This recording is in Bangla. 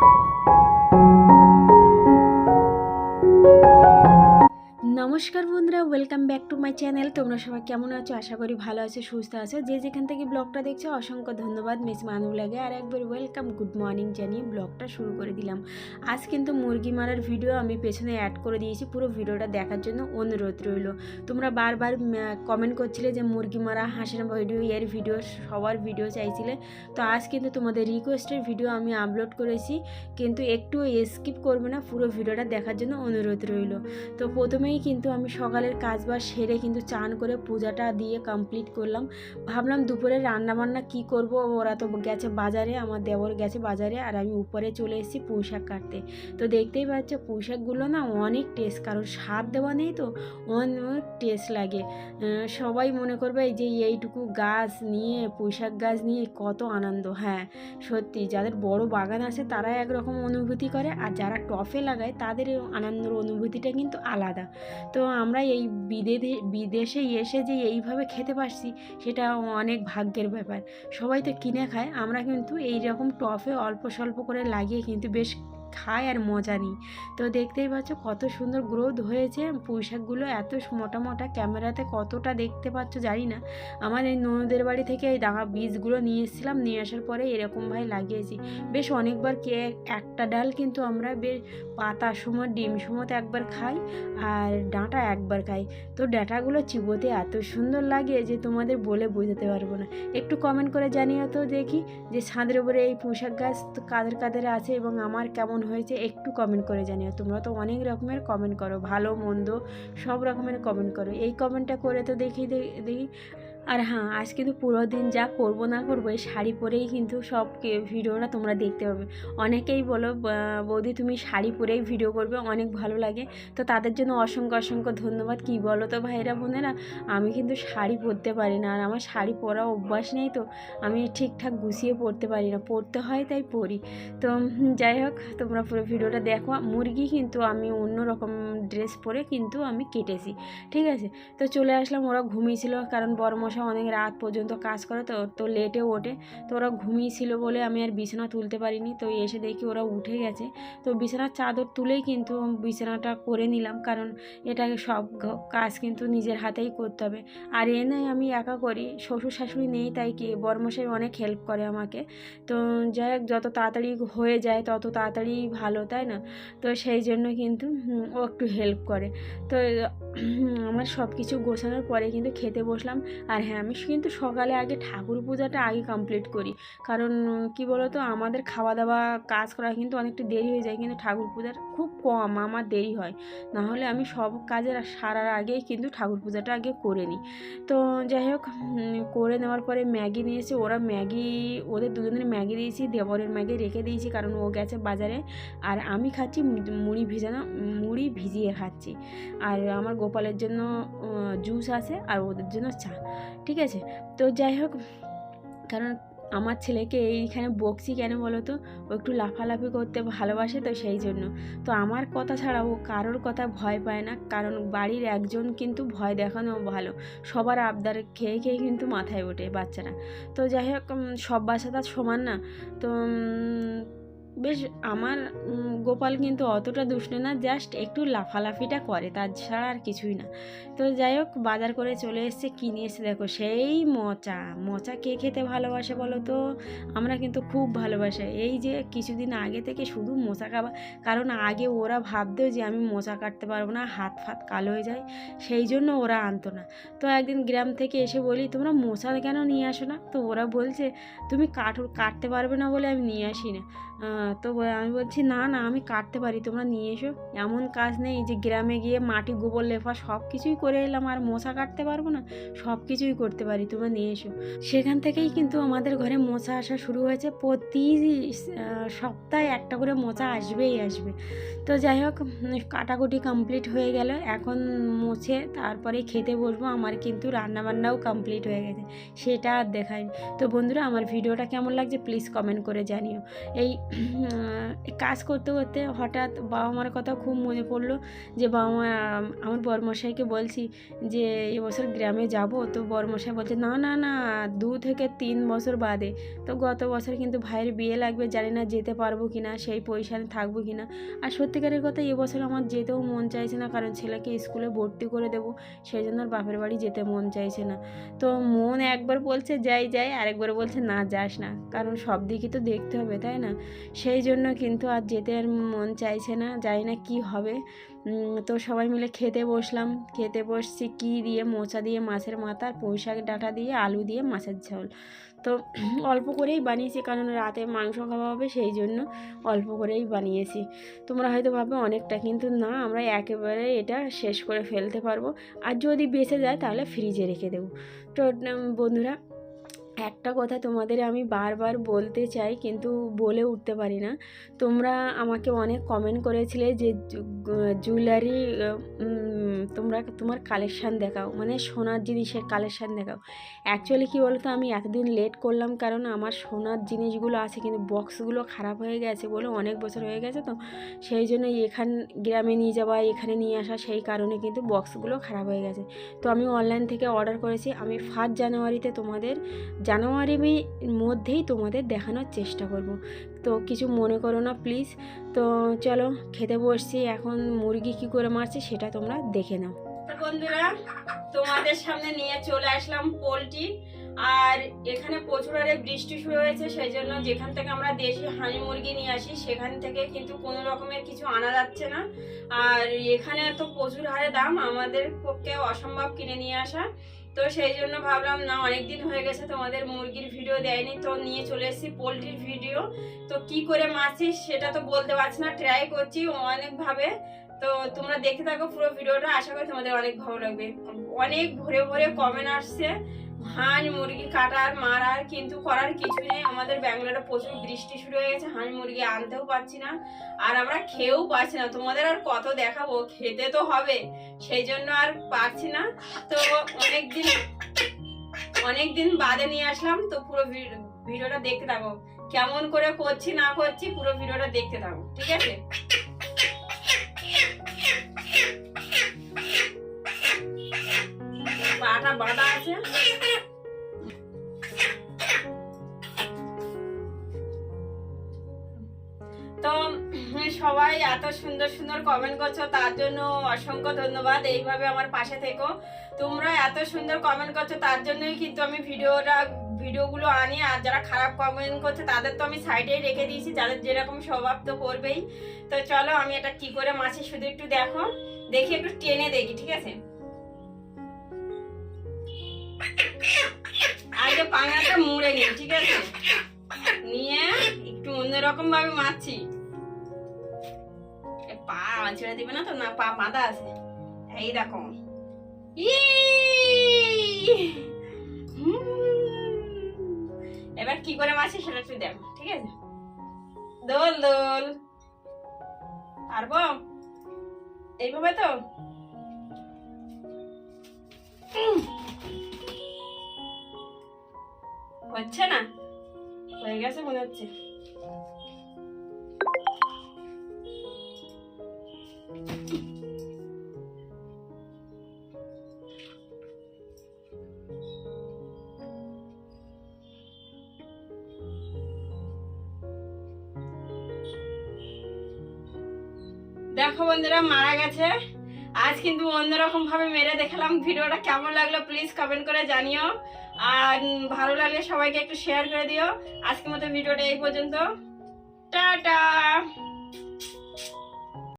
Música নমস্কার বন্ধুরা welcome back to my channel তোমরা সবাই কেমন আছো? আশা করি ভালো আছো, সুস্থ আছো। যে যেখান থেকে ব্লগটা দেখছ, অসংখ্য ধন্যবাদ মিস মানু লাগে। আর একবার ওয়েলকাম গুড মর্নিং জানিয়ে ব্লগটা শুরু করে দিলাম। আজ কিন্তু মুরগি মারার ভিডিও আমি পেছনে অ্যাড করে দিয়েছি। পুরো ভিডিওটা দেখার জন্য অনুরোধ রইল। তোমরা বারবার কমেন্ট করছিলে যে মুরগি মারা হাঁসের ভিডিও এর ভিডিও সবার ভিডিও চাইছিলে। তো আজ কিন্তু তোমাদের রিকোয়েস্টের ভিডিও আমি আপলোড করেছি। কিন্তু একটু স্কিপ করবে না। পুরো ভিডিওটা দেখার জন্য অনুরোধ রইল। তো প্রথমেই কিন্তু আমি সকালের কাজ বাজ সেরে কিন্তু চান করে পূজাটা দিয়ে কমপ্লিট করলাম। ভাবলাম দুপুরে রান্নাবান্না কি করব? ওরা তো গেছে বাজারে, আমার দেবর গেছে বাজারে, আর আমি উপরে চলে এসেছি পুঁই শাক কাটতে। তো দেখতেই পাচ্ছ পুঁই শাকগুলো না অনেক টেস্ট কারণ স্বাদ দেওয়া নেই তো, অনেক টেস্ট লাগে। সবাই মনে করবে যে এইটুকু গাছ নিয়ে, পুঁই শাক গাছ নিয়ে কত আনন্দ। হ্যাঁ সত্যি যাদের বড় বাগান আছে তারা একরকম অনুভূতি করে, আর যারা টফে লাগায় তাদের আনন্দের অনুভূতিটা কিন্তু আলাদা। তো আমরা এই বিদেশে বিদেশে এসে যে এইভাবে খেতে পারছি, সেটা অনেক ভাগ্যের ব্যাপার। সবাই তো কিনে খায়, আমরা কিন্তু এই রকম টফে অল্প স্বল্প করে লাগিয়ে কিন্তু বেশ খাই আর মজা নিই। তো দেখতেই পাচ্ছ কত সুন্দর গ্রোথ হয়েছে। পুঁইশাকগুলো এত মোটা মোটা ক্যামেরাতে কতটা দেখতে পাচ্ছ জানি না। আমার এই ননদের বাড়ি থেকে এই দাঙা বীজগুলো নিয়ে এসেছিলাম। নিয়ে আসার পরে এরকমভাবে লাগিয়েছি। বেশ অনেকবার কে, একটা ডাল কিন্তু আমরা বেশ পাতার সময়, ডিম সময়তে একবার খাই আর ডাঁটা একবার খাই। তো ডাঁটাগুলো চিবোতে এত সুন্দর লাগে যে তোমাদের বলে বোঝাতে পারব না। একটু কমেন্ট করে জানিও তো দেখি যে ছাদের উপরে এই পুঁশাক গাছ কাদের কাদের আছে এবং আমার কেমন হয়েছে একটু কমেন্ট করে জানিও। তোমরা তো অনেক রকমের কমেন্ট করো, ভালো, মন্দ, সব রকমের কমেন্ট করো। এই কমেন্টটা করে তো দেখি দেখি আর হ্যাঁ আজ কিন্তু পুরো দিন যা করব না করব, এই শাড়ি পরেই কিন্তু সব ভিডিওটা তোমরা দেখতে পাবে। অনেকেই বলো বৌদি তুমি শাড়ি পরেই ভিডিও করবে, অনেক ভালো লাগে। তো তাদের জন্য অসংখ্য অসংখ্য ধন্যবাদ। কী বলো তো ভাইরা বোনেরা? আমি কিন্তু শাড়ি পরতে পারি না, আর আমার শাড়ি পরা অভ্যাস নেই তো, আমি ঠিকঠাক গুছিয়ে পরতে পারি না। পরতে হয় তাই পরি। তো যাই হোক, তোমরা পুরো ভিডিওটা দেখো। মুরগি কিন্তু আমি অন্য রকম ড্রেস পরে কিন্তু আমি কেটেছি, ঠিক আছে? তো চলে আসলাম, ওরা ঘুমিয়েছিল, কারণ বড়মশা অনেক রাত পর্যন্ত কাজ করে তো তো লেটে ওঠে। তো ওরা ঘুমিয়েছিল বলে আমি আর বিছানা তুলতে পারিনি। তো এসে দেখি ওরা উঠে গেছে। তো বিছানার চাদর তুলেই কিন্তু বিছানাটা করে নিলাম। কারণ এটাকে সব কাজ কিন্তু নিজের হাতেই করতে হবে। আর এ নয় আমি একা করি, শ্বশুর শাশুড়ি নেই তাই কি বড়মশাই অনেক হেল্প করে আমাকে। তো যাই হোক, যত তাড়াতাড়ি হয়ে যায় তত তাড়াতাড়ি ভালো, তাই না? তো সেই জন্য কিন্তু ও একটু হেল্প করে। তো আমার সব কিছু গোছানোর পরে কিন্তু খেতে বসলাম। আর হ্যাঁ আমি কিন্তু সকালে আগে ঠাকুর পূজাটা আগে কমপ্লিট করি। কারণ কি বলতো, আমাদের খাওয়া দাওয়া কাজ করা কিন্তু অনেকটা দেরি হয়ে যায়। কিন্তু ঠাকুর পূজার খুব কম, আমার দেরি হয়। না হলে আমি সব কাজের সারার আগেই কিন্তু ঠাকুর পূজাটা আগে করে নিই। তো যাই হোক করে নেওয়ার পরে ম্যাগি নিয়েছে। ওরা ম্যাগি, ওদের দুজনের ম্যাগি দিয়েছি, দেবরের ম্যাগি রেখে দিয়েছি, কারণ ও গেছে বাজারে। আর আমি খাচ্ছি মুড়ি ভিজানো, মুড়ি ভিজিয়ে খাচ্ছি। আর আমার গোপালের জন্য জুস আছে, আর ওদের জন্য চা। ঠিক আছে? তো যাই হোক, কারণ আমার ছেলেকে এইখানে বকছি কেন বলো তো ও একটু লাফালাফি করতে ভালোবাসে তো সেই জন্য। তো আমার কথা ছাড়া ও কারোর কথা ভয় পায় না, কারণ বাড়ির একজন কিন্তু ভয় দেখানো ভালো। সবার আবদার খেয়ে খেয়ে কিন্তু মাথায় ওঠে বাচ্চারা। তো যাই হোক সব বাচ্চা তো আর সমান না। তো বেশ, আমার গোপাল কিন্তু অতটা দুষ্ট না জাস্ট একটু লাফালাফিটা করে তাছাড়া আর কিছুই না। তো যাই হোক, বাজার করে চলে এসছে কী নিয়ে এসছে, দেখো, সেই মোচা। মোচা কে খেতে ভালোবাসে বলো তো? আমরা কিন্তু খুব ভালোবাসি। এই যে কিছুদিন আগে থেকে শুধু মোচা খাওয়া কারণ আগে ওরা ভাবতেও যে আমি মোচা কাটতে পারব না, হাত ফাত কালো হয়ে যায়, সেই জন্য ওরা আনতো না। তো একদিন গ্রাম থেকে এসে বলি, তোমরা মোচা কেন নিয়ে আসো না? তো ওরা বলছে, তুমি কাঠ কাটতে পারবে না বলে আমি নিয়ে আসি না। তো আমি বলছি, না না, আমি কাটতে পারি, তোমরা নিয়ে এসো। এমন কাজ নেই যে গ্রামে গিয়ে মাটি, গোবর, লেফা সব কিছুই করে এলাম, আর মোচা কাটতে পারব না। সব কিছুই করতে পারি, তোমরা নিয়ে এসো। সেখান থেকেই কিন্তু আমাদের ঘরে মোচা আসা শুরু হয়েছে। প্রতি সপ্তাহে একটা করে মোচা আসবেই আসবে। তো যাই হোক, কাটাকুটি কমপ্লিট হয়ে গেল। এখন মুছে তারপরে খেতে বসবো। আমার কিন্তু রান্নাবান্নাও কমপ্লিট হয়ে গেছে। সেটা আর দেখায়নি তো বন্ধুরা, আমার ভিডিওটা কেমন লাগছে প্লিজ কমেন্ট করে জানিও। এই কাজ করতে করতে হঠাৎ বাবা মার কথা খুব মনে পড়ল যে বাবা মা আমার বরমশাইকে বলছি যে এবছর গ্রামে যাব। তো বরমশাই বলছে, না না না, দু থেকে তিন বছর বাদে। তো গত বছর কিন্তু ভাইয়ের বিয়ে লাগবে, জানি না যেতে পারব কি না সেই পয়সায় থাকব কি না আর সত্যিকারের কথা এবছর আমার যেতেও মন চাইছে না, কারণ ছেলেকে স্কুলে ভর্তি করে দেবো, সেই জন্য আর বাপের বাড়ি যেতে মন চাইছে না। তো মন একবার বলছে, যাই যাই। আরেকবার বলছে, না, যাস না। কারণ সব দিকই তো দেখতে হবে, তাই না? সেই জন্য কিন্তু আর যেতে আর মন চাইছে না, জানি না কি হবে। তো সবাই মিলে খেতে বসলাম। খেতে বসছি কি দিয়ে? মোচা দিয়ে, মাছের মাথা আর পুঁই শাক ডাঁটা দিয়ে, আলু দিয়ে, মাছের ঝোল। তো অল্প করেই বানিয়েছি, কারণ রাতে মাংস খাওয়া হবে, সেই জন্য অল্প করেই বানিয়েছি। তোমরা হয়তো ভাববে, অনেকটা কিন্তু না, আমরা একেবারে এটা শেষ করে ফেলতে পারব। আর যদি বেঁচে যায়, তাহলে ফ্রিজে রেখে দেবো। তো বন্ধুরা একটা কথা তোমাদের আমি বারবার বলতে চাই, কিন্তু বলে উঠতে পারি না। তোমরা আমাকে অনেক কমেন্ট করেছিলে যে জুয়েলারি তোমরা তোমার কালেকশান দেখাও মানে সোনার জিনিসের কালেকশান দেখাও। অ্যাকচুয়ালি কী বলতো, আমি এতদিন লেট করলাম, কারণ আমার সোনার জিনিসগুলো আছে, কিন্তু বক্সগুলো খারাপ হয়ে গেছে বলে অনেক বছর হয়ে গেছে তো, সেই জন্য এখান, গ্রামে নিয়ে যাওয়া, এখানে নিয়ে আসা, সেই কারণে কিন্তু বক্সগুলো খারাপ হয়ে গেছে। তো আমি অনলাইন থেকে অর্ডার করেছি, আমি ফার্স্ট জানুয়ারিতে তোমাদের জানুয়ারির মধ্যেই তোমাদের দেখানোর চেষ্টা করব। তো কিছু মনে করো না প্লিজ তো চলো, খেতে বসছি। এখন মুরগি কি করে মারছি সেটা তোমরা দেখে নাও। বন্ধুরা, তোমাদের সামনে নিয়ে চলে আসলাম পোলট্রি। আর এখানে প্রচুর হারে বৃষ্টি শুরু হয়েছে, সেই জন্য যেখান থেকে আমরা দেশি হাঁড়ি মুরগি নিয়ে আসি, সেখান থেকে কিন্তু কোনো রকমের কিছু আনা যাচ্ছে না। আর এখানে তো প্রচুর হারে দাম, আমাদের পক্ষে অসম্ভব কিনে নিয়ে আসা। তো সেই জন্য ভাবলাম, না, অনেকদিন হয়ে গেছে তোমাদের মুরগির ভিডিও দেয়নি, তো নিয়ে চলে এসেছি পোলট্রির ভিডিও। তো কি করে মাছি সেটা তো বলতে পারছি না ট্রাই করছি অনেকভাবে। তো তোমরা দেখে থাকো পুরো ভিডিওটা, আশা করি তোমাদের অনেক ভালো লাগবে। অনেক ভরে ভরে কমেন্ট আসছে। হাঁস মুরগি কাটার, মারার কিন্তু করার কিছু নেই। আমাদের ব্যাঙ্গালোরে প্রচুর বৃষ্টি শুরু হয়ে গেছে হাঁস মুরগি আনতেও পারছি না। আর আমরা খেয়েও পাচ্ছি না। তোমাদের আর কত দেখাবো? খেতে তো হবে, সেই জন্য আর পারছি না। তো অনেকদিন অনেকদিন বাদে নিয়ে আসলাম। তো পুরো ভিডিওটা দেখতে থাকো। কেমন করে করছি, না করছি, পুরো ভিডিওটা দেখতে থাকো, ঠিক আছে? পাটা বাঁধা আছে। এত সুন্দর সুন্দর কমেন্ট করছ, তার জন্য অসংখ্য ধন্যবাদ। এইভাবে আমার পাশে থেকো। তোমরা এত সুন্দর কমেন্ট করছ, তার জন্যই কিন্তু আমি ভিডিওটা, ভিডিওগুলো আনি। আর যারা খারাপ কমেন্ট করছে, তাদের তো আমি সাইডেই রেখে দিয়েছি, যাদের যেরকম স্বভাব তো করবেই। তো চলো, আমি এটা কি করে মাছি, শুধু একটু দেখো। দেখি, একটু টেনে দেখি, ঠিক আছে? আগে পাঙাটা মুড়ে নিই, ঠিক আছে? নিয়ে একটু অন্যরকম ভাবে মারছি এ পা ছেড়ে দিবে না তো? না, পা বাঁধা আছে। এই দেখো। এবার কি করে মারছি সেটা একটু দেখো, ঠিক আছে? দোল দোল। পারব? এইভাবে তো? হচ্ছে না? হয়ে গেছে মনে হচ্ছে। দেখো বন্ধুরা, মারা গেছে। আজ কিন্তু অন্যরকমভাবে মেরে দেখালাম। ভিডিওটা কেমন লাগল প্লিজ কমেন্ট করে জানিও। আর ভালো লাগলে সবাইকে একটু শেয়ার করে দিও। আজকের মতো ভিডিওটা এই পর্যন্ত। টাটা!